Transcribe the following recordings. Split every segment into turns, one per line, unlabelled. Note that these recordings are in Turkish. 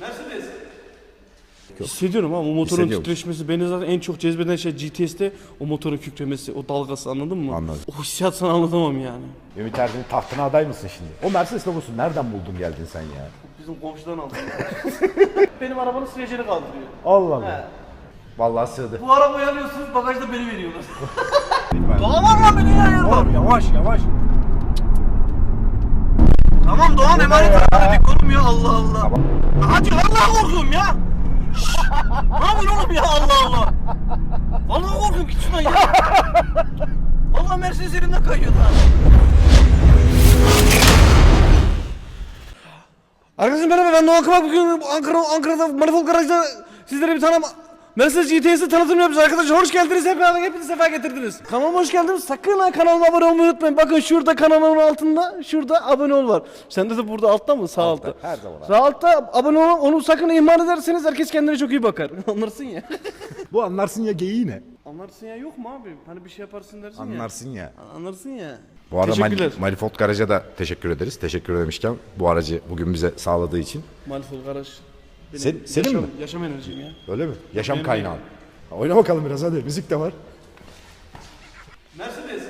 Mercedes. Hissediyorum ama o motorun titreşmesi beni zaten en çok cezbeden şey GTS'te o motorun kükremesi, o dalgası anladın mı?
Anladım.
O hissiyat sana anlatamam yani.
Ümit Erdem'in tahtına aday mısın şimdi? O Mercedes logosunu nereden buldun geldin sen ya?
Bizim komşudan aldım. Benim arabanın silecini kaldırıyor.
Allah Allah. Vallahi sığdı.
Bu arabayı alıyorsunuz bagajda beni veriyorlar. Lan beni ya
Oğlum yavaş yavaş.
Tamam Doğan emanet dedik oğlum ya Allah Allah. Hadi vallahi korkuyorum ya. Ne yapıyorsun oğlum ya Allah Allah. Vallahi korkuyorum git şuradan ya. Vallahi Mercedes elimden kayıyor da. Arkadaşlar merhaba ben Doğan Kıvak bugün Ankara, Ankara'da Manifold Garaj'da sizlere bir tane Mercedes GTS'i tanıtım yapacağız arkadaşlar. Hoş geldiniz hep beraber hepiniz sefa getirdiniz. Kanalıma hoş geldiniz. Sakın ha kanalıma abone olmayı unutmayın. Bakın şurada kanalımın altında şurada abone ol var. Sende de burada altta mı? Sağ altta.
her zaman.
Sağ altta abone ol. Onu sakın ihmal ederseniz herkes kendine çok iyi bakar. Anlarsın ya.
Bu anlarsın ya geyiği ne?
Anlarsın ya yok mu abi? Hani bir şey yaparsın dersin ya.
Anlarsın ya.
Anlarsın ya.
Bu arada
Teşekkürler.
Mali- Manifold Garaj'a da teşekkür ederiz. Teşekkür demişken bu aracı bugün bize sağladığı için.
Malfol Garaj. Benim
Sen- senin
yaşam,
mi?
Yaşam enerjim ya.
Öyle mi? Yaşam
Benim
kaynağı. Oyna bakalım biraz hadi. Müzik de var.
Mercedes.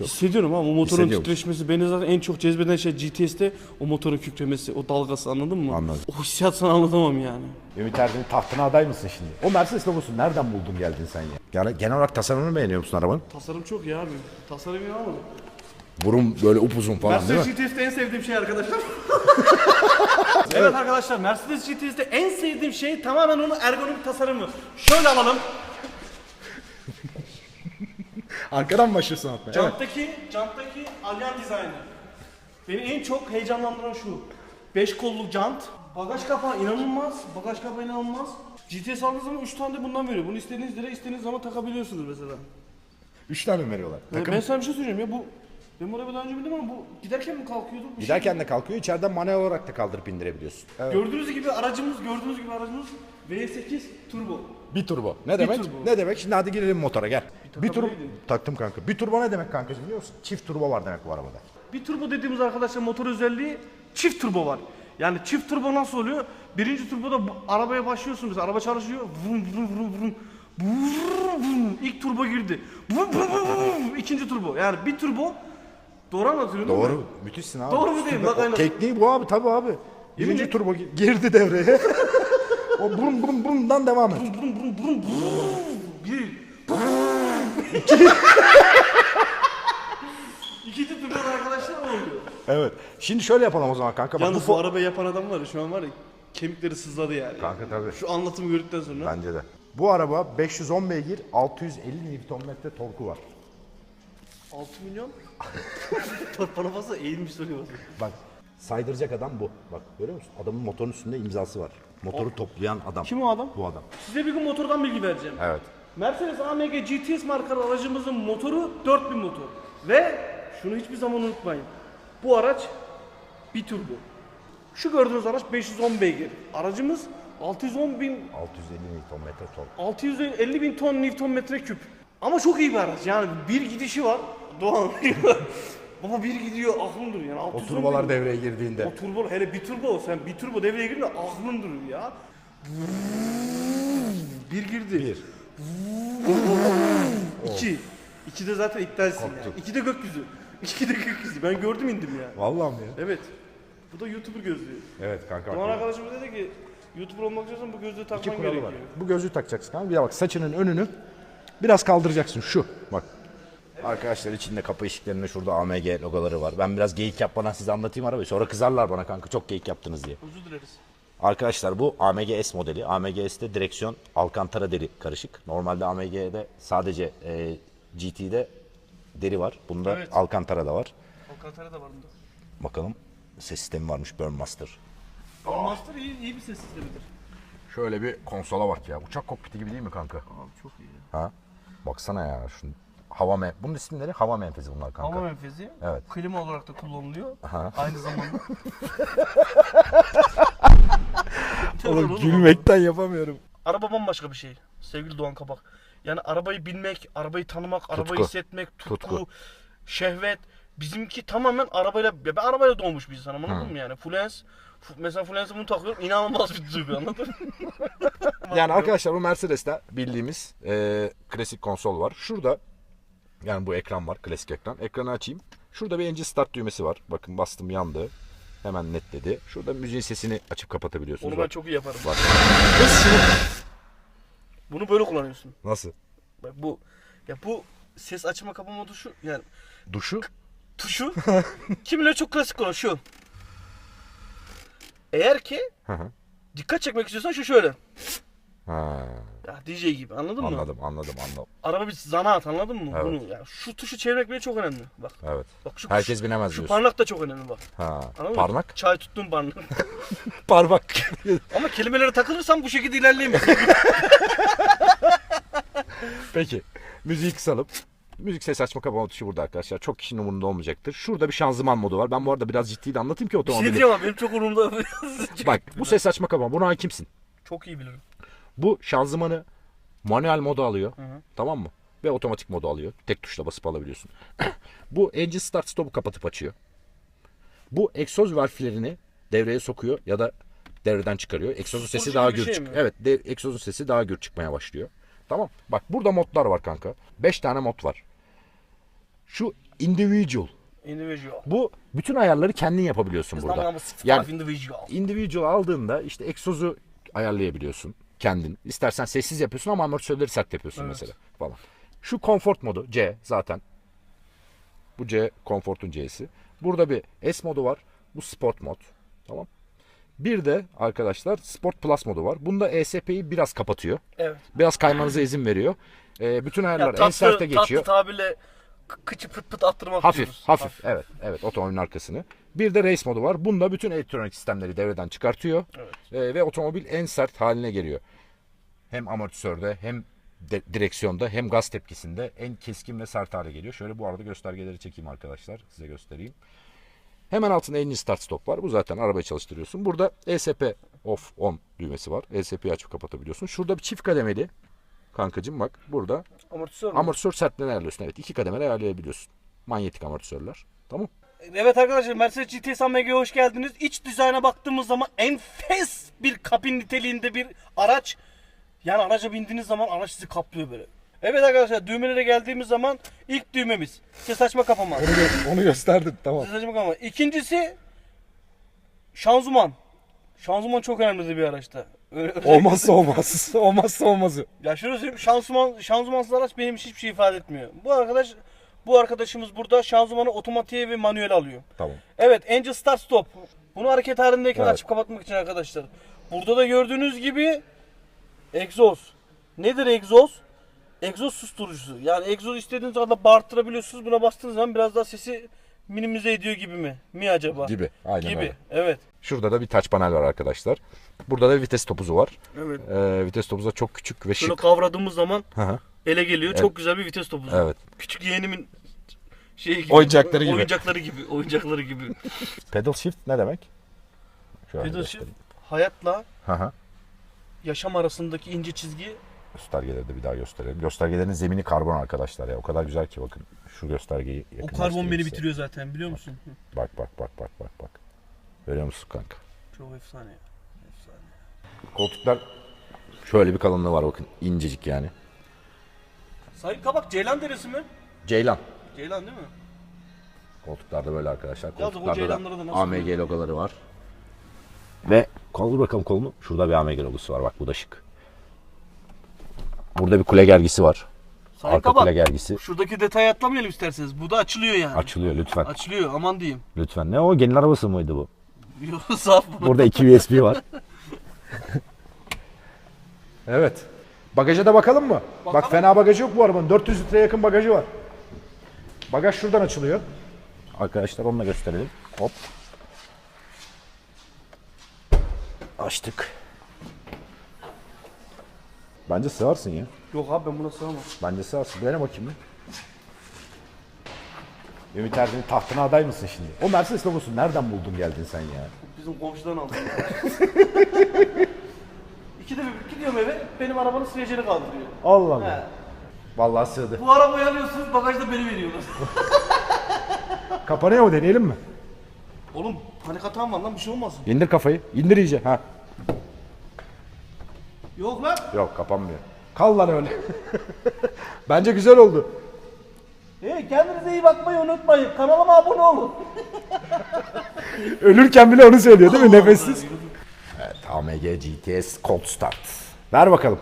Hissediyorum ama o motorun titreşmesi beni zaten en çok cezbeden şey GTS'te o motorun kükremesi, o dalgası anladın mı?
Anladım.
O hissiyat sana anlatamam yani.
Ümit Erdem'in tahtına aday mısın şimdi? O Mercedes logosunu nereden buldun geldin sen ya? Yani genel olarak tasarımını beğeniyor musun arabanın?
Tasarım çok iyi abi. Tasarım iyi ama.
Burun böyle upuzun falan değil
Mercedes
mi?
GTS'te en sevdiğim şey arkadaşlar. evet arkadaşlar Mercedes GTS'te en sevdiğim şey tamamen onun ergonomik tasarımı. Şöyle alalım.
Arkadan başlıyorsun atmaya. Evet.
Janttaki, janttaki alyan dizaynı. Beni en çok heyecanlandıran şu. 5 kolluk jant. Bagaj kapağı inanılmaz. Bagaj kapağı inanılmaz. GTS aldığınız zaman 3 tane de bundan veriyor. Bunu istediğiniz yere istediğiniz zaman takabiliyorsunuz mesela.
Üç tane mi veriyorlar? Takım.
ben sana bir şey söyleyeceğim ya bu ben bu arabayı daha önce bildim ama bu giderken mi kalkıyordu? Bir şey-
Giderken de kalkıyor, içeriden manuel olarak da kaldırıp indirebiliyorsun. Evet.
Gördüğünüz gibi aracımız, gördüğünüz gibi aracımız V8 turbo.
Bir turbo. Ne demek?
turbo.
Ne demek? Şimdi hadi girelim motora gel. Bir, turbo. Taktım kanka. Bir turbo ne demek kankacığım biliyor musun? Çift turbo var demek bu arabada.
Bir turbo dediğimiz arkadaşlar motor özelliği çift turbo var. Yani çift turbo nasıl oluyor? Birinci turboda bu- arabaya başlıyorsun mesela araba çalışıyor. Vrum vrum vrum vrum. Vrum vrum. İlk turbo girdi. Vrum vrum vrum vrum. İkinci turbo. Yani bir turbo Doğru anlatıyorum değil mi?
Doğru. Müthişsin abi.
Doğru mu değil mi? Bak
O
aynen.
Tekniği bu abi tabii abi. Birinci
et.
turbo gi- girdi devreye. o brum brum brumdan devam et.
Vrum vrum vrum vrum. Bir. İkinci turbo arkadaşlar ne oluyor?
Evet. Şimdi şöyle yapalım o zaman kanka. Bak,
Yalnız
bu
bu
fo-
arabayı yapan adam var ya şu an var ya kemikleri sızladı yani.
Kanka tabii.
Şu anlatımı gördükten sonra.
Bence de. Bu araba 510 beygir, 650 Nm torku var.
6 milyon. Bana fazla eğilmiş soruyor.
Bak saydıracak adam bu. Bak görüyor musun? Adamın motorun üstünde imzası var. Motoru toplayan adam.
Kim o adam?
Bu adam.
Size bir gün motordan bilgi vereceğim.
Evet.
Mercedes AMG GTS markalı aracımızın motoru 4000 motor. Ve şunu hiçbir zaman unutmayın. Bu araç bir turbo. Şu gördüğünüz araç 510 beygir. Aracımız 610 bin
650 Nm tork.
650 bin ton Newton metre küp. Ama çok iyi bir araç. Yani bir gidişi var. Doğan. Baba bir gidiyor aklım duruyor. Yani
O
610
turbolar devreye girdiğinde.
O turbo hele bir turbo sen bir turbo devreye girdin aklın durur ya. Bir girdi.
Bir.
İki. İki de zaten iptalsin ya. İki de gökyüzü. İki de gökyüzü. Ben gördüm indim ya.
Vallahi mi ya?
Evet. Bu da YouTuber gözlüğü.
Evet kanka.
Doğan
bak.
arkadaşımız dedi ki YouTuber olmak istiyorsan bu gözlüğü
İki
takman
kuralı
gerekiyor.
var. Bu gözlüğü takacaksın kanka. Bir de bak saçının önünü biraz kaldıracaksın şu. Bak. Arkadaşlar içinde kapı ışıklarında şurada AMG logoları var. Ben biraz geyik yapmadan size anlatayım arabayı. Sonra kızarlar bana kanka çok geyik yaptınız diye.
Özür dileriz.
Arkadaşlar bu AMG S modeli. AMG S'te direksiyon Alcantara deri karışık. Normalde AMG'de sadece e, GT'de deri var. Bunda
Evet.
Alcantara da var.
Alcantara da var bunda.
Bakalım ses sistemi varmış Burnmaster.
Master iyi, iyi bir ses sistemidir.
Şöyle bir konsola bak ya. Uçak kokpiti gibi değil mi kanka?
Abi çok iyi. ya.
Ha? Baksana ya. Şunu, hava men Bunun isimleri hava menfezi bunlar kanka.
Hava menfezi.
Evet.
Klima olarak da kullanılıyor.
Aha.
Aynı zamanda.
Oğlum gülmekten yapamıyorum.
Araba bambaşka bir şey sevgili Doğan Kabak. Yani arabayı bilmek, arabayı tanımak, arabayı
Tutku.
hissetmek, tutku,
Tutku.
şehvet. Bizimki tamamen arabayla, ya ben arabayla doğmuş bir insanım anladın mı yani? Fluence, mesela Fluence'ı bunu takıyorum inanılmaz bir duygu anladın mı?
Yani arkadaşlar bu Mercedes'te bildiğimiz e, klasik konsol var. Şurada yani bu ekran var klasik ekran. Ekranı açayım. Şurada bir engine start düğmesi var. Bakın bastım yandı. Hemen netledi. Şurada müziğin sesini açıp kapatabiliyorsunuz.
Onu ben
Bak,
çok iyi yaparım.
bak.
Bunu böyle kullanıyorsun.
Nasıl?
Bak bu, ya bu ses açma kapama tuşu yani
Duşu
tuşu kimileri çok klasik şu. Eğer ki
Hı hı.
dikkat çekmek istiyorsan şu şöyle.
Ha,
Ya DJ gibi anladın mı?
anladım anladım anladım.
Araba bir zanaat anladın mı?
Evet.
Bunu ya şu tuşu çevirmek bile çok önemli. Bak.
Evet.
Bak şu
Herkes binemez
şu
diyorsun.
parmak da çok önemli bak.
Ha,
Anladın mı?
parmak?
Çay tuttuğum parmak.
Parmak.
Ama kelimelere takılırsan bu şekilde ilerleyemez.
Peki. Müziği kısalım. Müzik ses açma kapama tuşu burada arkadaşlar. Çok kişinin umurunda olmayacaktır. Şurada bir şanzıman modu var. Ben bu arada biraz ciddi de anlatayım ki
bir şey
otomobili.
diyeceğim ama benim çok umurumda.
Bak bu ses açma kapama. Buna hakimsin.
çok iyi bilirim.
Bu şanzımanı manuel moda alıyor.
hı.
Tamam mı? Ve otomatik moda alıyor. Tek tuşla basıp alabiliyorsun. bu engine start stop'u kapatıp açıyor. Bu egzoz valflerini devreye sokuyor ya da devreden çıkarıyor. Egzozun sesi daha gür
şey
çık.
mi?
Evet, de, egzozun sesi daha gür çıkmaya başlıyor. Tamam. Bak burada modlar var kanka. 5 tane mod var. Şu individual.
Individual.
Bu bütün ayarları kendin yapabiliyorsun burada.
Yani,
Yani
individual.
individual aldığında işte egzozu ayarlayabiliyorsun kendin. İstersen sessiz yapıyorsun ama amortisörleri sert yapıyorsun
Evet.
mesela falan. Şu comfort modu C zaten. Bu C comfort'un C'si. Burada bir S modu var. Bu sport mod. Tamam. Bir de arkadaşlar Sport Plus modu var. Bunda ESP'yi biraz kapatıyor.
Evet.
Biraz kaymanıza izin veriyor. Ee, bütün
Ya
ayarlar en
tatlı,
serte geçiyor.
tatlı tabirle kıçı pıt pıt attırmak
Hafif,
diyoruz.
hafif, Evet, evet. Otomobilin arkasını. Bir de race modu var. Bunda bütün elektronik sistemleri devreden çıkartıyor.
Evet.
Ee, ve otomobil en sert haline geliyor. Hem amortisörde hem de- direksiyonda hem gaz tepkisinde en keskin ve sert hale geliyor. Şöyle bu arada göstergeleri çekeyim arkadaşlar. Size göstereyim. Hemen altında engine start stop var. Bu zaten arabayı çalıştırıyorsun. Burada ESP off on düğmesi var. ESP'yi açıp kapatabiliyorsun. Şurada bir çift kademeli kankacım bak burada
Amortisör
amortisör sertliğini ayarlıyorsun. Evet iki kademeli ayarlayabiliyorsun. Manyetik amortisörler. Tamam.
Evet arkadaşlar Mercedes GTS AMG'ye hoş geldiniz. İç dizayna baktığımız zaman enfes bir kabin niteliğinde bir araç. Yani araca bindiğiniz zaman araç sizi kaplıyor böyle. Evet arkadaşlar düğmelere geldiğimiz zaman ilk düğmemiz ses açma kapama.
Onu gösterdim tamam.
Ses açma kapama. İkincisi şanzıman. Şanzıman çok önemli bir araçta. Öyle-
Olmazsa olmaz. Olmazsa olmazı.
Ya şöyle söyleyeyim şanzıman, şanzımansız araç benim için hiçbir şey ifade etmiyor. Bu arkadaş bu arkadaşımız burada şanzımanı otomatiğe ve manuel alıyor.
Tamam.
Evet Angel Start Stop. Bunu hareket halindeyken
Evet.
açıp kapatmak için arkadaşlar. Burada da gördüğünüz gibi egzoz. Nedir egzoz? Egzoz susturucusu. Yani egzoz istediğiniz zaman bağırttırabiliyorsunuz. Buna bastığınız zaman biraz daha sesi minimize ediyor gibi mi? Mi acaba?
Gibi. Aynen
Gibi.
öyle.
Evet.
Şurada da bir touch panel var arkadaşlar. Burada da vites topuzu var.
Evet.
Ee, vites topuzu da çok küçük ve
Şöyle
şık.
kavradığımız zaman
Hı hı.
Ele geliyor. Çok güzel bir vites topuzu.
Evet.
Küçük yeğenimin şey gibi.
Oyuncakları gibi.
Oyuncakları gibi. Oyuncakları gibi.
Pedal shift ne demek? Şöyle
Pedal
göstereyim.
Hayatla
hı.
yaşam arasındaki ince çizgi
Göstergeleri de bir daha gösterelim. Göstergelerin zemini karbon arkadaşlar ya. O kadar güzel ki bakın. Şu göstergeyi
o karbon beni bitiriyor zaten biliyor musun?
Bak bak bak bak bak bak. Görüyor musun kanka?
Çok efsane ya. Efsane.
Koltuklar şöyle bir kalınlığı var bakın. incecik yani.
Sayın Kabak Ceylan Deresi mi?
Ceylan.
Ceylan değil mi?
Koltuklarda böyle arkadaşlar. Koltuklarda
da
da AMG logoları var. Ve kaldır bakalım kolunu. Şurada bir AMG logosu var. Bak bu da şık. Burada bir kule gergisi var.
Sayın
Arka
Kabak
kule gergisi.
şuradaki detayı atlamayalım isterseniz. Bu da açılıyor yani.
Açılıyor lütfen.
Açılıyor aman diyeyim.
Lütfen. Ne o gelin arabası mıydı bu?
Yok saf bu.
Burada iki USB var. evet. Bagaja da bakalım mı? Bak fena bagajı yok bu arabanın. 400 litreye yakın bagajı var. Bagaj şuradan açılıyor. Arkadaşlar onu da gösterelim. Hop. Açtık. Bence sığarsın ya.
Yok abi ben buna sığamam.
Bence sığarsın. Dene bakayım bir. Ümit Erdem'in tahtına aday mısın şimdi? O Mercedes logosu nereden buldun geldin sen ya?
Bizim komşudan aldım. İkide bir gidiyorum eve benim arabanın silecini kaldırıyor.
Allah
He.
Allah. Vallahi sığdı.
Bu arabayı alıyorsunuz bagajda beni veriyorlar.
Kapanıyor mu deneyelim mi?
Oğlum panik atağım var lan bir şey olmaz.
İndir kafayı. İndir iyice. Ha.
Yok lan.
Yok kapanmıyor. Kal lan öyle. Bence güzel oldu.
Hey kendinize iyi bakmayı unutmayın. Kanalıma abone olun.
Ölürken bile onu söylüyor değil mi nefessiz? AMG GTS Cold Start. Ver bakalım.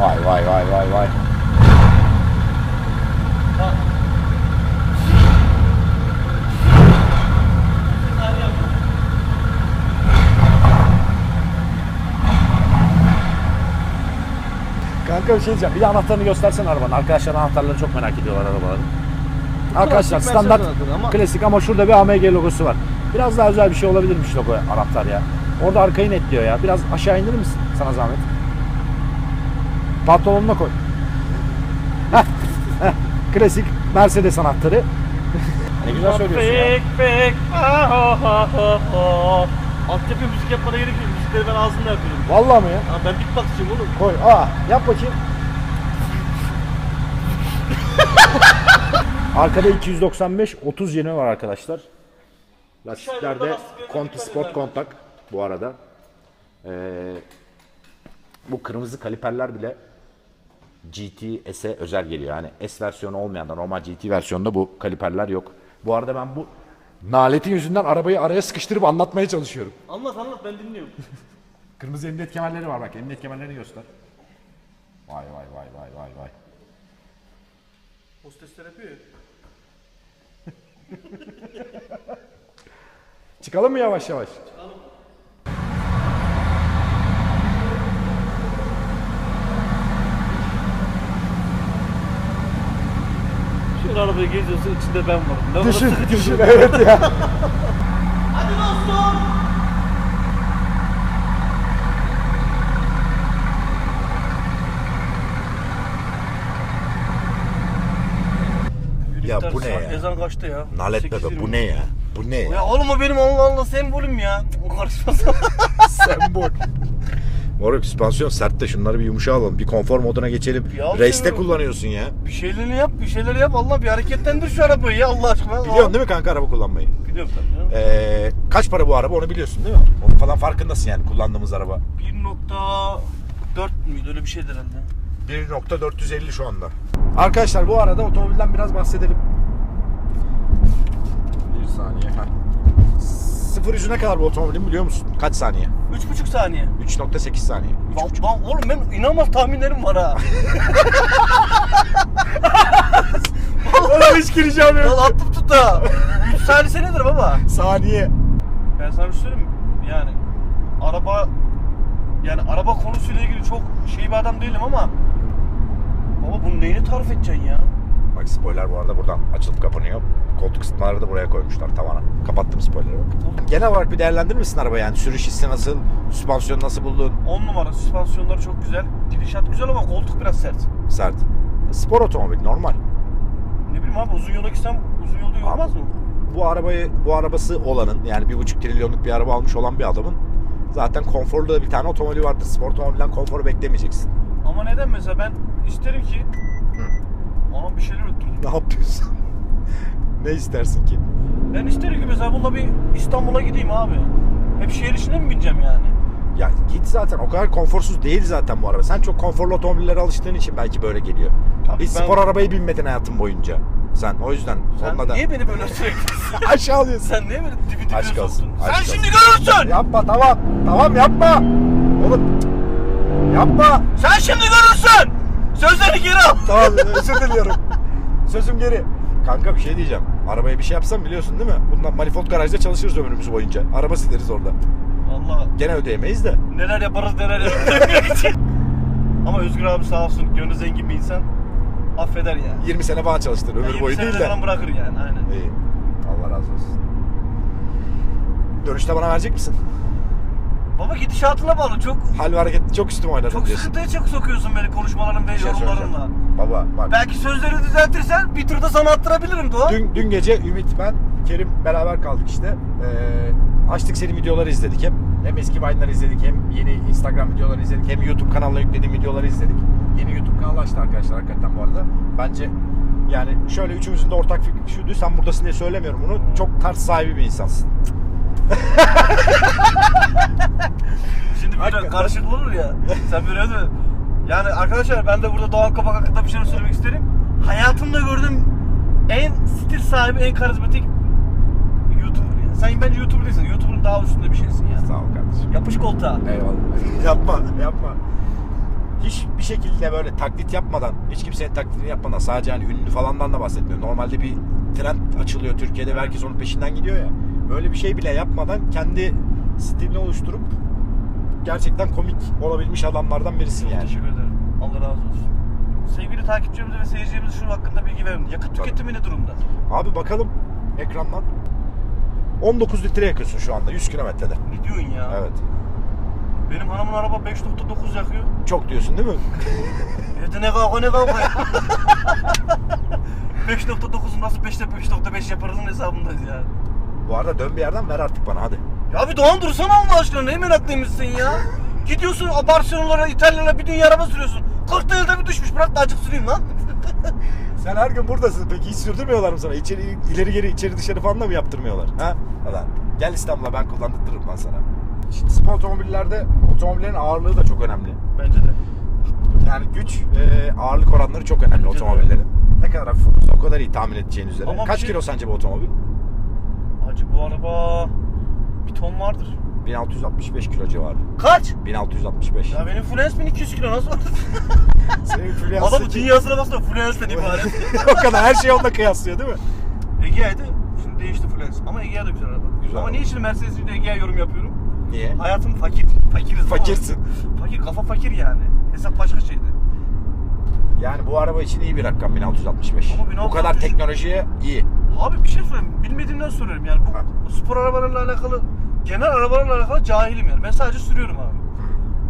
Vay vay vay vay vay. Kanka bir şey diyeceğim. Bir de anahtarını göstersen arabanın. Arkadaşlar anahtarları çok merak ediyorlar arabaları. Arkadaşlar
Klasik
standart
ama-
klasik ama şurada bir AMG logosu var. Biraz daha özel bir şey olabilirmiş logo anahtar ya. Orada arkayı netliyor ya. Biraz aşağı indirir misin sana zahmet? Pantolonuna koy. Heh, heh. Klasik Mercedes anahtarı. ne güzel söylüyorsun ya.
Fake fake. Ah, ah, ah, ah, ah. Altyapı müzik yapmana gerek yok. Müzikleri ben ağzımda yapıyorum.
Vallahi mi ya?
Ha, ben beatboxçıyım oğlum.
Koy. Aa, yap bakayım. Arkada 295 30 yeni var arkadaşlar. Lastiklerde Conti Sport kontak bu arada. Ee, bu kırmızı kaliperler bile GTS'e özel geliyor. Yani S versiyonu olmayan da normal GT versiyonunda bu kaliperler yok. Bu arada ben bu naletin yüzünden arabayı araya sıkıştırıp anlatmaya çalışıyorum.
Anlat anlat ben dinliyorum.
Kırmızı emniyet kemerleri var bak. Emniyet kemerlerini göster. Vay vay vay vay vay vay.
Hostesler yapıyor ya.
Çıkalım mı yavaş yavaş?
Şu arabaya geziyorsun içinde ben varım. Ne
Düşün, düşün. Evet ya.
Hadi dostum.
Ya bu ne ya?
Ezan kaçtı ya?
Nalet
8.20.
bebe bu ne ya? Bu ne ya?
Ya oğlum o benim Allah Allah sembolüm ya. O karışmasın.
Sembol. Moruk süspansiyon sert de şunları bir yumuşa alalım. Bir konfor moduna geçelim.
Ya
Race'te
seviyorum.
kullanıyorsun ya.
bir şeylerini yap, bir şeyleri yap. Allah bir hareketlendir şu arabayı ya Allah aşkına.
Biliyorsun değil mi kanka araba kullanmayı?
Biliyorum tabii.
Ee, kaç para bu araba onu biliyorsun değil mi? Onun falan farkındasın yani kullandığımız araba.
1.4 müydü öyle bir şeydir herhalde.
1.450 şu anda. Arkadaşlar bu arada otomobilden biraz bahsedelim. Bir saniye. Heh. Sıfır yüzüne kadar bu otomobilin biliyor musun? Kaç saniye?
3.5 saniye.
3.8 saniye.
Lan, lan oğlum ben inanılmaz tahminlerim var ha.
Oğlum hiç gireceğim
Lan attım tut da. 3 saniye nedir baba?
Saniye.
Ben sana bir şey söyleyeyim mi? Yani araba yani araba konusuyla ilgili çok şey bir adam değilim ama Baba bunun neyini tarif edeceksin ya?
Bak spoiler bu arada buradan açılıp kapanıyor. Koltuk ısıtmaları da buraya koymuşlar tavana. Kapattım spoiler'ı bak. Genel olarak bir değerlendirir misin arabayı yani? Sürüş hissi nasıl? Süspansiyonu nasıl buldun?
10 numara süspansiyonları çok güzel. Gidişat güzel ama koltuk biraz sert.
Sert. Spor otomobil normal.
Ne bileyim abi uzun yola gitsem uzun yolda yormaz mı?
Bu arabayı bu arabası olanın yani bir buçuk trilyonluk bir araba almış olan bir adamın zaten konforlu da bir tane otomobili vardır. Spor otomobilden konforu beklemeyeceksin.
Ama neden mesela ben isterim ki Aha bir şeyler öttürdüm.
Ne yapıyorsun? Ne istersin ki?
Ben isterim ki mesela bununla bir İstanbul'a gideyim abi. Hep şehir içine mi bineceğim yani?
Ya git zaten o kadar konforsuz değil zaten bu araba. Sen çok konforlu otomobillere alıştığın için belki böyle geliyor.
Tabii
Hiç
ben-
spor arabayı binmedin hayatın boyunca. Sen o yüzden
Sen
onunla da
niye beni böyle sürekli...
aşağı alıyorsun.
Sen niye beni dibi dibine
Aşk olsun,
soktun?
aşk
Sen
olsun.
şimdi görürsün!
Yapma tamam. Tamam yapma. Oğlum yapma.
Sen şimdi görürsün! Sözleri geri al!
Tamam özür diliyorum. Sözüm geri. Kanka bir şey diyeceğim. Arabaya bir şey yapsam biliyorsun değil mi? Bundan manifold garajda çalışırız ömrümüz boyunca. Araba sileriz orada.
Valla
Gene ödeyemeyiz de.
neler yaparız neler yaparız. Ama Özgür abi sağ olsun gönlü zengin bir insan. Affeder yani.
20 sene falan çalıştır ömür
Yani
boyu
20
değil
senede
de.
falan bırakır yani aynen.
İyi. Allah razı olsun. Dönüşte bana verecek misin?
Baba gidişatına bağlı çok
Hal ve hareketli çok üstüme oynadın
çok
diyorsun.
sıkıntıya çok sokuyorsun beni konuşmaların ve
Bir şey
yorumlarınla.
söyleyeceğim. Baba bak.
Belki sözleri düzeltirsen bir turda sana attırabilirim Doğan.
Dün, dün gece Ümit ben Kerim beraber kaldık işte. Ee, Açtık senin videoları izledik hep. Hem eski Vine'ları izledik hem yeni Instagram videoları izledik hem YouTube kanalına yüklediğim videoları izledik. Yeni YouTube kanalı açtı arkadaşlar hakikaten bu arada. Bence yani şöyle üçümüzün de ortak fikri şuydu. Sen buradasın diye söylemiyorum bunu. Çok tarz sahibi bir insansın.
Şimdi bir
Hakikaten.
karışıklık olur ya. Sen böyle öyle Yani arkadaşlar ben de burada Doğan Kapak hakkında bir şeyler söylemek isterim. Hayatımda gördüğüm en stil sahibi, en karizmatik YouTuber. Yani. Sen bence YouTuber değilsin. YouTuber'ın daha üstünde bir şeysin yani.
Sağ ol kardeşim.
Yapış koltuğa.
Eyvallah. yapma, yapma. Hiçbir şekilde böyle taklit yapmadan, hiç kimsenin taklidini yapmadan sadece hani ünlü falandan da bahsetmiyorum. Normalde bir trend açılıyor Türkiye'de ve herkes onun peşinden gidiyor ya. Böyle bir şey bile yapmadan kendi stilini oluşturup gerçekten komik olabilmiş adamlardan birisin
Çok
yani.
teşekkür ederim. Allah razı olsun. Sevgili takipçilerimize ve seyircilerimize şu hakkında bilgi verin. Yakıt tüketimi ne durumda?
Abi bakalım ekrandan. 19 litre yakıyorsun şu anda 100 kilometrede.
Ne diyorsun ya?
Evet.
Benim hanımın araba 5.9 yakıyor.
Çok diyorsun değil mi?
Evde ne kavga ne kavga ya. 5.9'u nasıl 5'te 5.5 yaparızın hesabındayız yani.
Bu arada dön bir yerden ver artık bana hadi.
Ya bir Doğan dursana Allah aşkına ne meraklıymışsın ya. Gidiyorsun Barcelona'lara, İtalyalara bir dünya araba sürüyorsun. 40 elde bir düşmüş bırak da acık süreyim lan.
Sen her gün buradasın. Peki hiç sürdürmüyorlar mı sana? İçeri, ileri geri, içeri dışarı falan da mı yaptırmıyorlar? Ha? Falan. Gel İstanbul'a ben kullandırırım lan sana. Şimdi spor otomobillerde otomobillerin ağırlığı da çok önemli.
Bence de.
Yani güç, e, ağırlık oranları çok önemli
Bence de.
otomobillerin. Ne kadar hafif olursa o kadar iyi tahmin edeceğin üzere.
Ama bir
Kaç
şey-
kilo sence bu otomobil?
Hacı bu araba bir ton vardır.
1665 kilo civarı.
Kaç?
1665.
Ya benim Fluence 1200 kilo nasıl var?
Senin Fluence
Adamı dünyasına basma Fluence'den ibaret.
o kadar her şeyi onunla kıyaslıyor değil mi?
Egea'ydı. Şimdi değişti Fluence. Ama Egea da güzel araba.
Güzel
Ama niye şimdi Mercedes ile Egea yorum yapıyorum?
Niye?
Hayatım fakir. Fakiriz. ama-
Fakirsin.
Fakir, kafa fakir yani. Hesap başka şeydi.
Yani bu araba için iyi bir rakam 1665.
Ama
Bu
1665
kadar teknolojiye iyi.
Abi bir şey söyleyeyim. Bilmediğimden soruyorum yani. Bu
Ha.
spor arabalarla alakalı, genel arabalarla alakalı cahilim yani. Ben sadece sürüyorum abi.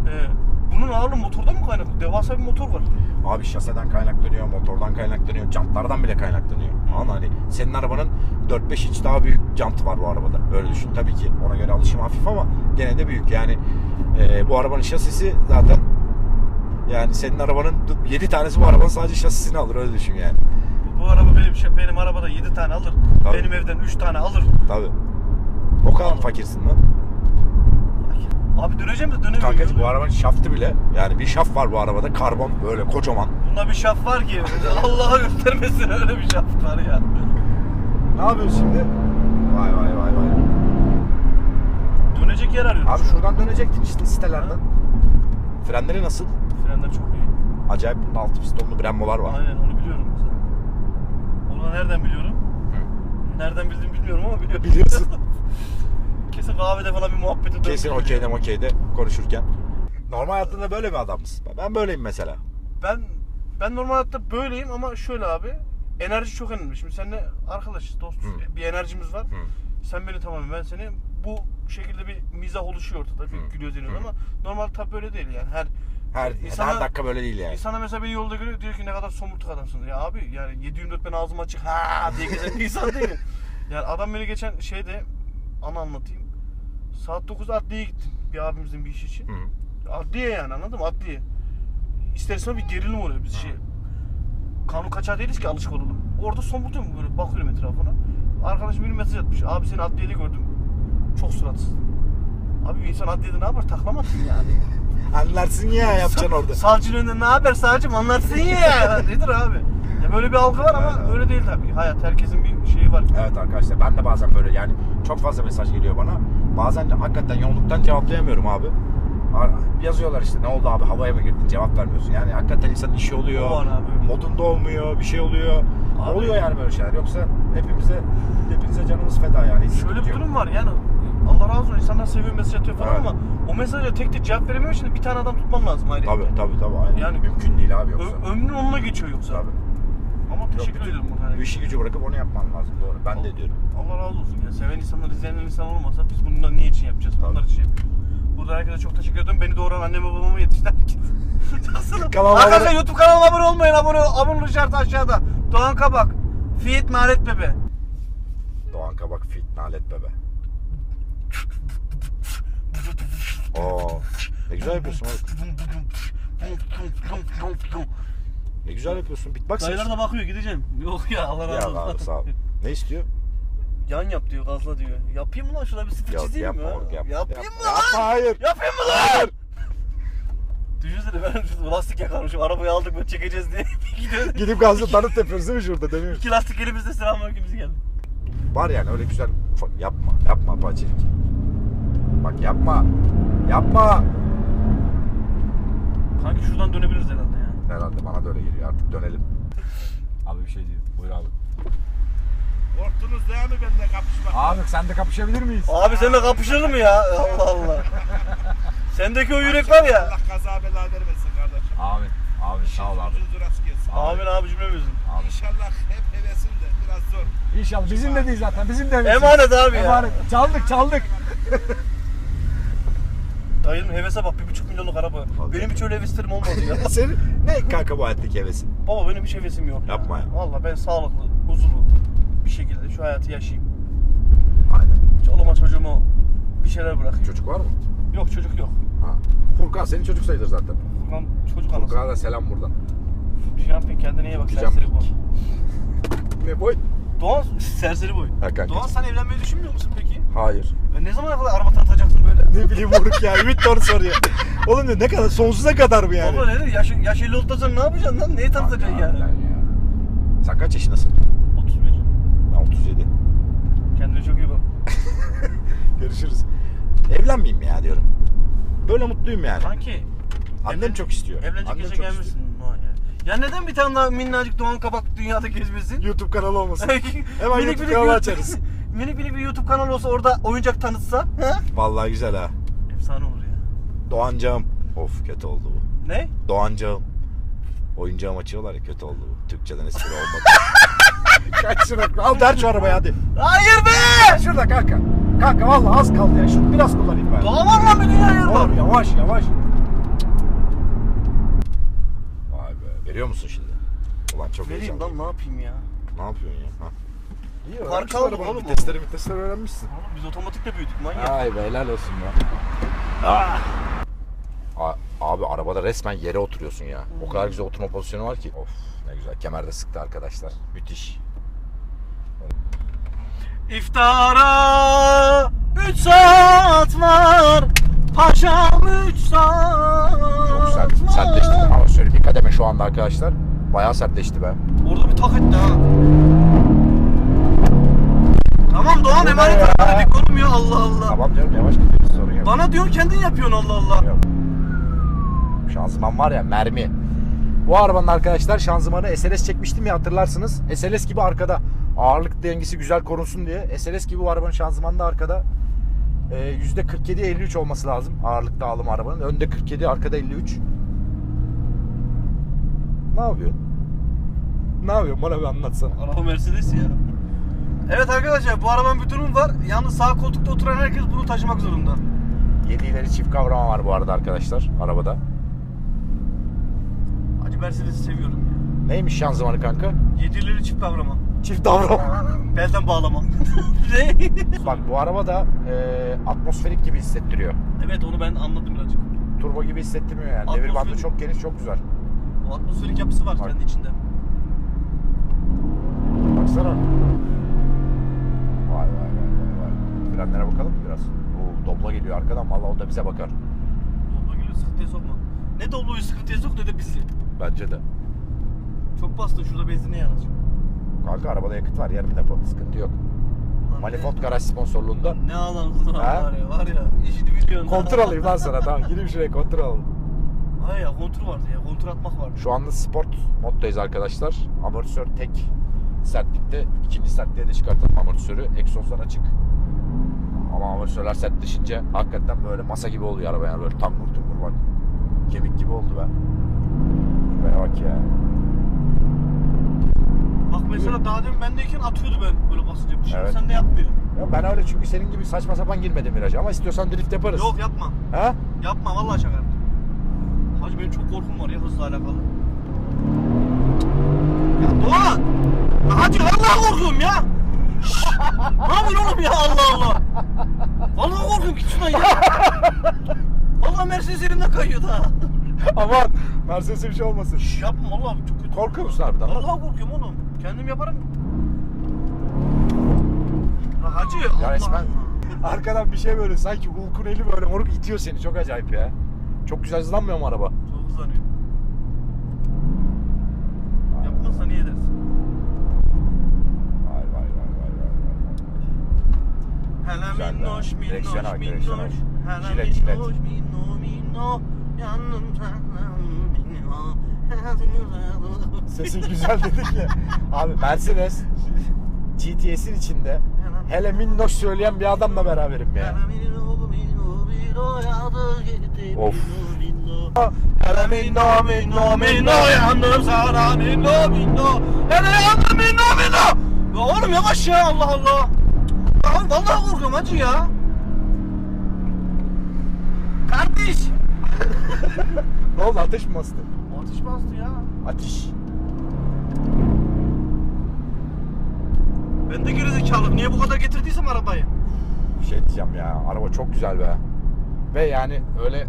Ee, bunun ağırlığı motordan mı kaynaklı? Devasa bir motor var.
Abi şaseden kaynaklanıyor, motordan kaynaklanıyor, jantlardan bile kaynaklanıyor. Ama hani senin arabanın 4-5 inç daha büyük jantı var bu arabada. Öyle düşün. Tabii ki ona göre alışım hafif ama gene de büyük. Yani e, bu arabanın şasisi zaten yani senin arabanın 7 tanesi bu arabanın sadece şasisini alır öyle düşün yani.
Bu, araba benim şey, benim arabada 7 tane alır.
Tabii.
Benim evden 3 tane alır.
Tabii. O kadar mı fakirsin lan?
Abi döneceğim de dönemiyorum.
Kankacığım bu arabanın şaftı bile yani bir şaft var bu arabada karbon böyle kocaman.
Bunda bir şaf var ki Allah'a göstermesin öyle bir şaf var ya.
Ne yapıyorsun şimdi? Vay vay vay vay.
Dönecek yer arıyorum.
Abi şuradan dönecektin işte sitelerden. Frenleri nasıl?
Frenler çok iyi.
Acayip bunda altı pistonlu Brembo'lar var.
Aynen onu. Onu nereden biliyorum? Nereden bildiğimi bilmiyorum ama biliyorum.
Biliyorsun.
Kesin kahvede falan bir muhabbete dönmüş.
Kesin okeyde okeyde konuşurken. Normal hayatında böyle bir adam mısın? Ben böyleyim mesela.
Ben ben normal hayatta böyleyim ama şöyle abi. Enerji çok önemli. Şimdi seninle arkadaşız, dostuz.
Hı.
Bir enerjimiz var.
Hı.
Sen beni tamamen ben seni. Bu şekilde bir mizah oluşuyor ortada. Bir
Hı.
gülüyoruz
Hı.
ama normal tabii böyle değil yani. Her
Her,
İnsana-
her dakika böyle değil yani.
İnsana mesela beni yolda görüyor diyor ki ne kadar somurtuk adamsın. Ya abi yani 7-24 ben ağzım açık ha diye gezen bir insan değilim. Yani adam beni geçen şeyde ana anlatayım. Saat 9'da adliyeye gittim bir abimizin bir işi için.
Hı.
Adliye yani anladın mı? Adliye. İster istemez bir gerilim oluyor biz şey. Kanun kaçağı değiliz ki alışık olalım. Orada somurtuyorum böyle bakıyorum etrafına. Arkadaşım bir mesaj atmış. Abi seni adliyede gördüm. Çok suratsız. Abi bir insan adliyede ne yapar? Taklamazsın yani.
Anlarsın ya yapacaksın orada.
Savcının önünde ne haber savcım anlatsın ya. Nedir abi? Ya böyle bir algı var ama
Evet.
öyle değil tabii. Hayat herkesin bir şeyi var.
Evet arkadaşlar ben de bazen böyle yani çok fazla mesaj geliyor bana. Bazen de hakikaten yoğunluktan cevaplayamıyorum abi. Ar- Yazıyorlar işte ne oldu abi havaya mı girdin cevap vermiyorsun. Yani hakikaten insanın işi oluyor.
O an abi.
Modunda olmuyor bir şey oluyor.
Abi.
Oluyor yani böyle şeyler. Yoksa hepimize hepinize canımız feda yani.
Şöyle bir durum var yani Allah razı olsun insanlar seviyor mesaj atıyor falan
Evet.
ama o mesaja tek tek cevap veremiyor için bir tane adam tutman lazım ayrı.
Tabii tabii tabii. Aynen.
Yani-
mümkün değil abi yoksa.
Ö- ömrün onunla geçiyor yoksa.
Tabii.
Ama teşekkür ederim.
Bu işi gücü bırakıp onu yapman lazım doğru. Ben de ediyorum.
Allah razı olsun ya. Seven insanlar, izleyen insan olmasa biz bunu da niye için yapacağız?
Tabii.
Onlar için yapıyoruz. Burada herkese çok teşekkür ederim. Beni doğuran anneme babama yetiştiren
Kanalıma
Arkadaşlar
abone-
YouTube kanalıma abone olmayın. Abone, abone şartı aşağıda. Doğan Kabak. Fiyat Nalet Bebe.
Doğan Kabak fit nalet bebe. Oo. Ne güzel yapıyorsun oğlum. Ne güzel yapıyorsun. Beatbox
Dayılar da bakıyor gideceğim. Yok ya Allah
Ya
razı olsun.
abi sağ ol. Ne istiyor?
Yan yap diyor gazla diyor. Yapayım mı lan şurada bir sıfır
Yok
çizeyim
yapma
mi? ha?
oğlum yapma.
Yapayım mı lan?
Yapma hayır.
Yapayım mı lan? Düşünsene ben şu lastik yakarmışım. Arabayı aldık böyle çekeceğiz diye. Gidiyoruz.
Gidip gazla tanıt yapıyoruz değil mi şurada demiyor
İki lastik elimizde selamünaleyküm bizi geldi.
Var yani öyle güzel. Fa- Yapma. Yapma Apache'lik. Bak yapma. Yapma.
Kanki şuradan dönebiliriz herhalde ya.
Herhalde bana da öyle geliyor artık dönelim. Abi bir şey diyor. Buyur abi.
Korktunuz değil mi benimle kapışmak?
Abi sen de kapışabilir miyiz?
Abi seninle kapışılır mı ya? Allah Allah. Sendeki o yürek var ya.
Allah kaza bela vermesin kardeşim.
Amin. Abi sağ ol abi.
Ucuz rast gelsin.
Amin abi cümlemizin.
İnşallah hep hevesim de biraz zor.
İnşallah bizim de değil zaten bizim de
Emanet abi ya.
Emanet. Çaldık çaldık.
Dayının hevese bak bir buçuk milyonluk araba. Benim hiç öyle heveslerim olmadı ya.
Senin ne kanka bu hayattaki hevesin?
Baba benim hiç hevesim yok.
Yapma ya.
Valla ben sağlıklı, huzurlu bir şekilde şu hayatı yaşayayım.
Aynen.
Çoluğuma çocuğumu bir şeyler bırakayım.
Çocuk var mı?
Yok çocuk yok.
Ha. Furkan senin çocuk sayılır zaten.
Furkan çocuk anası.
Furkan'a da selam buradan.
Jumping kendine iyi bak
Jumping.
serseri boy.
Ne boy?
Doğan serseri boy.
Ha kanka.
Doğan sen evlenmeyi düşünmüyor musun peki?
Hayır.
Ve ne zamana kadar araba tanıtacaksın böyle?
Ne bileyim Moruk ya. Ümit onu soruyor. Oğlum diyor, ne kadar sonsuza kadar mı yani?
Baba ne dedi? Yaş, yaş 50 oldu sen ne yapacaksın lan? Neyi tanıtacaksın yani?
Sen kaç yaşındasın?
31.
Ben 37.
Kendine çok iyi bak.
Görüşürüz. Evlenmeyeyim ya diyorum. Böyle mutluyum yani.
Kanki.
Annem
evlen-
çok istiyor.
Evlenecek
Annem
yaşa
çok
gelmişsin ya. Ya neden bir tane daha minnacık Doğan Kabak dünyada gezmesin?
YouTube kanalı olmasın. Hemen
Minik
YouTube
minik
kanalı açarız.
minik minik bir YouTube kanalı olsa orada oyuncak tanıtsa. Ha?
Vallahi güzel ha.
Efsane olur ya.
Doğancağım. Of kötü oldu bu.
Ne?
Doğancağım. Oyuncağım açıyorlar ya kötü oldu bu. Türkçeden espri olmadı. Kaç şunu. Al der şu arabayı hadi.
Hayır be!
Şurada kanka. Kanka vallahi az kaldı ya. Şunu biraz kullanayım ben.
Var lan bir dünya yer var.
Oğlum yavaş yavaş.
Vay be. Veriyor musun şimdi? Ulan çok
Vereyim
heyecanlıyım.
lan ne yapayım ya?
Ne yapıyorsun ya? Ha? İyi
Park aldım oğlum
Vitesleri vitesleri öğrenmişsin.
Oğlum biz otomatikle büyüdük manyak.
Ay be helal olsun ya. Ah. A- Abi arabada resmen yere oturuyorsun ya. O kadar güzel oturma pozisyonu var ki. Of ne güzel. Kemerde sıktı arkadaşlar. Müthiş.
İftara 3 saat var. Paşam 3 saat
Çok sert, sertleşti. Ama şöyle bir kademe şu anda arkadaşlar. Bayağı sertleşti be.
Orada bir tak etti ha. Tamam Doğan emanet
ya?
dedik oğlum ya Allah Allah.
Tamam canım yavaş gidiyoruz sorun yok.
Bana diyorsun kendin yapıyorsun Allah Allah.
Yok. Şanzıman var ya mermi. Bu arabanın arkadaşlar şanzımanı SLS çekmiştim ya hatırlarsınız. SLS gibi arkada ağırlık dengesi güzel korunsun diye. SLS gibi bu arabanın şanzımanı da arkada e, %47-53 olması lazım ağırlık dağılımı arabanın. Önde 47 arkada 53. Ne yapıyorsun? Ne yapıyorsun bana bir anlatsana.
Araba Mercedes ya. Evet arkadaşlar bu arabanın bir durumu var. Yalnız sağ koltukta oturan herkes bunu taşımak zorunda.
7 ileri çift kavrama var bu arada arkadaşlar arabada.
Hacı Mercedes'i seviyorum ya.
Neymiş şanzımanı kanka?
Yedileri çift kavrama.
Çift kavrama.
Belden bağlama. ne?
Bak bu araba da e, atmosferik gibi hissettiriyor.
evet onu ben anladım birazcık.
Turbo gibi hissettirmiyor yani. Devir bandı
Atmosferik.
çok geniş, çok güzel.
O atmosferik yapısı var
Bak.
kendi içinde.
Baksana. Vay. Frenlere bakalım mı biraz? Oo, doblo geliyor arkadan. Vallahi o da bize bakar.
Doblo geliyor sıkıntıya sokma. Ne Doblo'yu sıkıntıya sok ne de bizi.
Bence de.
Çok bastın şurada benzinle yalnız.
Kanka arabada yakıt var. Yarım depo. Sıkıntı yok.
Lan
Manifold
ne-
garaj sponsorluğunda.
Ne alan var
Ha?
ya var ya işini biliyorsun.
Kontrol alayım lan sana. Tamam gireyim şuraya kontrol alayım.
Hay ya kontur vardı ya kontur atmak vardı.
Şu anda sport moddayız arkadaşlar. Amortisör tek sertlikte. ikinci sertliğe de çıkartalım amortisörü. Egzozlar açık. Ama amortisörler sertleşince hakikaten böyle masa gibi oluyor araba yani böyle tangur tungur bak. Kemik gibi oldu be. Şuraya bak ya.
Bak mesela daha demin bendeyken atıyordu ben böyle basınca. Şimdi
Evet.
sen de yapmıyor.
Ya ben öyle çünkü senin gibi saçma sapan girmedim virajı ama istiyorsan drift yaparız.
Yok yapma.
Ha?
Yapma vallahi şaka yaptım. Hacı benim çok korkum var ya hızla alakalı. Ya Doğan! Hacı vallahi korkuyorum ya! ne yapıyorsun oğlum ya Allah Allah. Vallahi korkuyorum git şuradan ya. Vallahi Mercedes elimden kayıyor da.
Aman Mercedes'e bir şey olmasın.
Şş, yapma vallahi çok kötü.
Korkuyor musun harbiden?
Vallahi korkuyorum oğlum. Kendim yaparım. La hacı
Ya resmen arkadan bir şey böyle sanki Hulk'un eli böyle moruk itiyor seni çok acayip ya. Çok güzel hızlanmıyor mu araba?
Çok hızlanıyor. Yapmazsa niye edersin?
Vay vay vay vay vay vay.
Hele
Güzel be.
Minnoş minnoş
Direksiyona bak, direksiyona
minnoş.
Jilet, jilet.
minnoş minno minno. Yandım senden minno.
Sesin güzel dedik ya. Abi Mercedes GTS'in içinde hele minnoş söyleyen bir adamla beraberim ya. Of.
Hele minno minno minno yandım sana minno minno. Hele yandım minno minno. Ya oğlum yavaş ya Allah Allah. Vallahi korkuyorum hacı ya. Kardeş.
Ne oldu ateş mi bastı?
Ateş bastı ya.
Ateş.
Ben de gerizekalı. Niye bu kadar getirdiysem arabayı?
Bir şey diyeceğim ya araba çok güzel be. Ve yani öyle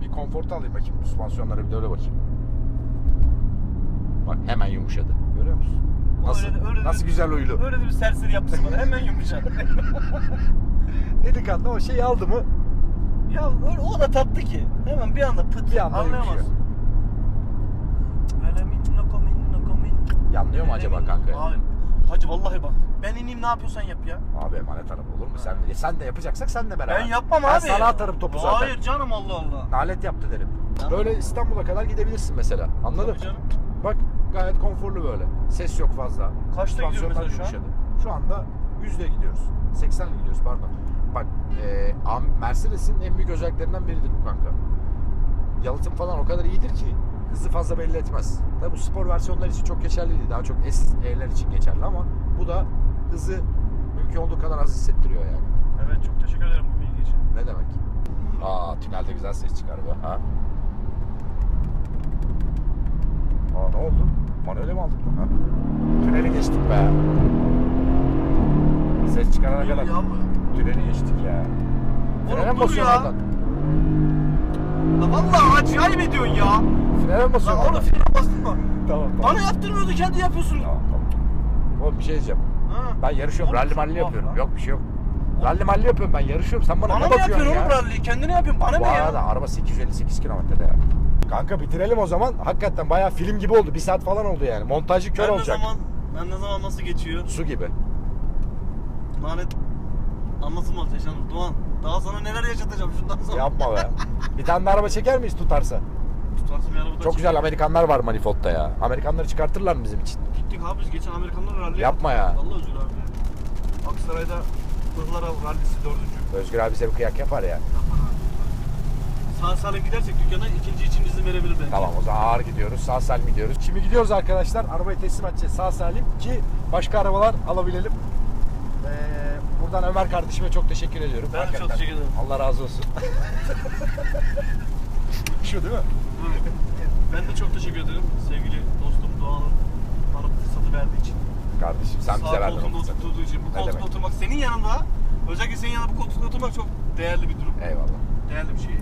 bir konforta alayım bakayım süspansiyonlara bir de öyle bakayım. Bak hemen yumuşadı. Görüyor musun? Nasıl,
Öyle de- öyle de
nasıl
bir-
güzel uylu.
Öyle de bir serseri yapısı var. Hemen yumuşak.
Delikanlı o şeyi aldı mı
ya öyle, o da tatlı ki. Hemen bir anda pıt.
Bir anda
anlayamazsın.
yanlıyor mu acaba kanka?
Abi, hacı vallahi bak. Ben ineyim ne yapıyorsan yap ya.
Abi emanet araba olur mu? Sen, e, sen de yapacaksak sen de beraber.
Ben yapmam
ben
abi.
sana atarım topu zaten.
Hayır canım Allah Allah.
Nalet yaptı derim. Böyle İstanbul'a kadar gidebilirsin mesela. Anladın?
Canım.
Bak gayet konforlu böyle. Ses yok fazla.
Kaçta gidiyor mesela şu an?
yumuşadı. Şu anda 100'le gidiyoruz. 80'le gidiyoruz pardon. Bak e, Mercedes'in en büyük özelliklerinden biridir bu kanka. Yalıtım falan o kadar iyidir ki hızı fazla belli etmez. Tabi bu spor versiyonlar için çok geçerli değil. Daha çok SE'ler için geçerli ama bu da hızı mümkün olduğu kadar az hissettiriyor yani.
Evet çok teşekkür ederim bu bilgi için.
Ne demek? Aa tünelde güzel ses çıkar be. Ha? Aa ne oldu? Manuele mi aldık lan? Ha? Tüneli geçtik be. Ses çıkarana
Dur
kadar
ya bu.
tüneli geçtik ya. Frene mi
dur
basıyorsun
ya.
oradan?
La vallahi hacı ayıp ediyorsun ya.
Frene mi basıyorsun
oğlum
oradan?
frene bastın mı?
Tamam tamam.
Bana yaptırmıyordu kendi yapıyorsun.
Tamam tamam. Oğlum bir şey diyeceğim.
Ha.
Ben yarışıyorum.
Oğlum,
Rally malli yapıyorum.
lan.
Yok bir şey yok. Rally malli yapıyorum ben yarışıyorum. Sen bana,
Bana
ne
mı
bakıyorsun
yapıyorsun
ya?
oğlum rally'yi? Kendine yapıyorsun. Bana
Bu
ne ya?
arada araba 858 kilometrede ya. Kanka bitirelim o zaman. Hakikaten bayağı film gibi oldu. Bir saat falan oldu yani. Montajı kör
ben
olacak.
ne zaman, ben ne zaman nasıl geçiyor?
Su gibi.
Lanet anlatılmaz yaşanır Doğan. Daha sana neler yaşatacağım şundan sonra.
Yapma be. Bir tane de araba çeker miyiz tutarsa?
Tutarsın bir arabada
Çok güzel Amerikanlar var manifoldta ya. Amerikanları çıkartırlar mı bizim için?
Gittik abi biz geçen Amerikanlar rally
Yapma ya.
Allah özür abi. Aksaray'da Ihlara rallisi dördüncü.
Özgür abi bize bir kıyak yapar ya.
Sağ salim gidersek dükkana ikinci için izin verebilir belki.
Tamam o zaman ağır gidiyoruz. Sağ salim gidiyoruz. Şimdi gidiyoruz arkadaşlar. Arabayı teslim edeceğiz sağ salim ki başka arabalar alabilelim. Ee, buradan Ömer kardeşime çok teşekkür ediyorum.
Ben de çok
Hakikaten.
teşekkür ederim.
Allah razı olsun. Şu değil mi?
Ben de çok teşekkür ederim sevgili dostum Doğan'ın bana bu fırsatı verdiği için.
Kardeşim sen bize
Sağ
verdin o
koltuğunda oturttuğu için. Bu koltukta oturmak senin yanında, özellikle senin yanında bu koltukta oturmak çok değerli bir durum.
Eyvallah.
Değerli bir şey.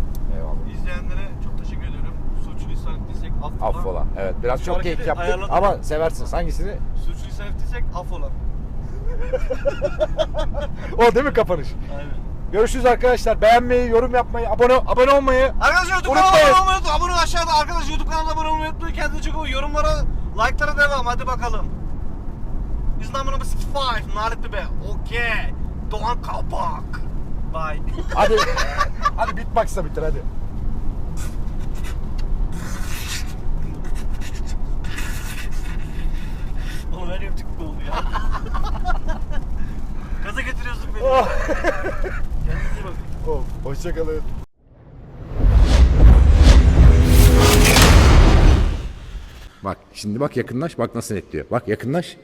İzleyenlere çok teşekkür ediyorum. Suçluysam ettiysek affola.
Affola. Evet biraz
Şu
çok
hareketi
geyik yaptık
ayarladım.
ama seversiniz. Hangisini?
Suçluysam ettiysek affola.
O değil mi kapanış?
Aynen.
Görüşürüz arkadaşlar. Beğenmeyi, yorum yapmayı, abone abone olmayı.
Arkadaşlar YouTube kanalına abone olmayı unutmayın. Abone aşağıda. Arkadaşlar YouTube kanalına abone olmayı unutmayın. Kendinize çok iyi. Yorumlara, like'lara devam. Hadi bakalım. Biz number number 65. Nalet be. Okay. Doğan Kapak. Bye.
Hadi hadi beatbox'la bitir hadi.
Oğlum her yerim tıklı oldu ya. Gaza getiriyorsun beni.
Oh.
Kendinize iyi bakın.
Oh, hoşçakalın. Bak şimdi bak yakınlaş bak nasıl netliyor. Bak yakınlaş.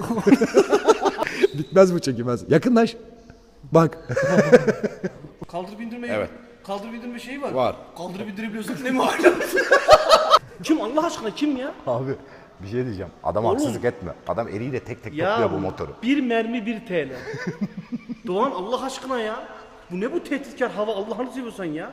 Bitmez bu çekilmez. Yakınlaş. Bak.
Kaldır bindirme
Evet.
Kaldır bindirme şeyi var.
Var.
Kaldır bindirebiliyorsak ne mi var? kim Allah aşkına kim ya?
Abi Bir şey diyeceğim. Adam
Oğlum.
haksızlık etme. Adam eliyle tek tek
Ya
topluyor bu motoru.
bir mermi bir TL. Doğan Allah aşkına ya. Bu ne bu tehditkar hava Allah'ını seviyorsan ya.